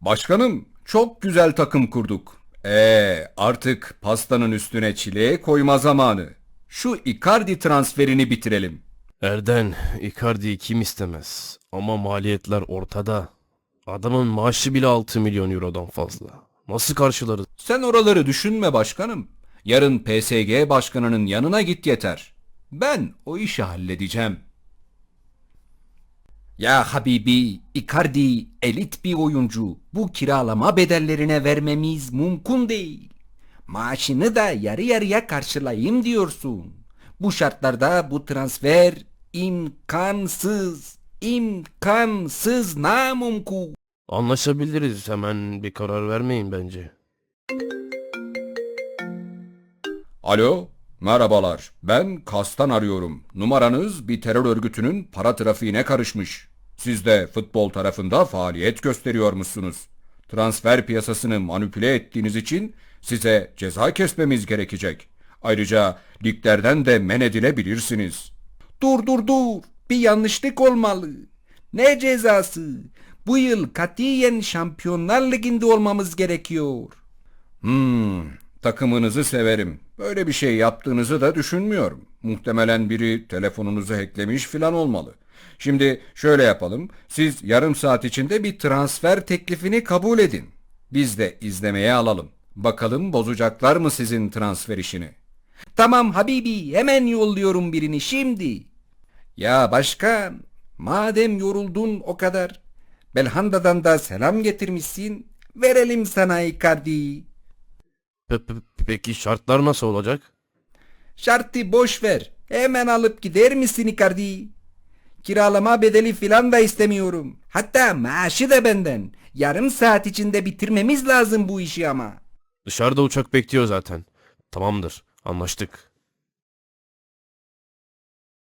Başkanım çok güzel takım kurduk. Ee artık pastanın üstüne çileği koyma zamanı. Şu Icardi transferini bitirelim. Erden, Icardi'yi kim istemez? Ama maliyetler ortada. Adamın maaşı bile 6 milyon eurodan fazla. Nasıl karşılarız? Sen oraları düşünme başkanım. Yarın PSG başkanının yanına git yeter. Ben o işi halledeceğim. Ya Habibi, Icardi elit bir oyuncu. Bu kiralama bedellerine vermemiz mümkün değil. Maaşını da yarı yarıya karşılayayım diyorsun. Bu şartlarda bu transfer imkansız. İmkansız namumkun. Anlaşabiliriz. Hemen bir karar vermeyin bence. Alo, merhabalar. Ben Kas'tan arıyorum. Numaranız bir terör örgütünün para trafiğine karışmış. Siz de futbol tarafında faaliyet gösteriyormuşsunuz. Transfer piyasasını manipüle ettiğiniz için size ceza kesmemiz gerekecek. Ayrıca liglerden de men edilebilirsiniz. Dur dur dur. Bir yanlışlık olmalı. Ne cezası? Bu yıl katiyen Şampiyonlar Ligi'nde olmamız gerekiyor. Hmm, takımınızı severim. Böyle bir şey yaptığınızı da düşünmüyorum. Muhtemelen biri telefonunuzu hacklemiş filan olmalı. Şimdi şöyle yapalım. Siz yarım saat içinde bir transfer teklifini kabul edin. Biz de izlemeye alalım. Bakalım bozacaklar mı sizin transfer işini? Tamam Habibi hemen yolluyorum birini şimdi. Ya başkan madem yoruldun o kadar Belhanda'dan da selam getirmişsin verelim sana Icardi'yi. Pe- pe- Peki şartlar nasıl olacak? Şartı boş ver. Hemen alıp gider misin Icardi? Kiralama bedeli filan da istemiyorum. Hatta maaşı da benden. Yarım saat içinde bitirmemiz lazım bu işi ama. Dışarıda uçak bekliyor zaten. Tamamdır. Anlaştık.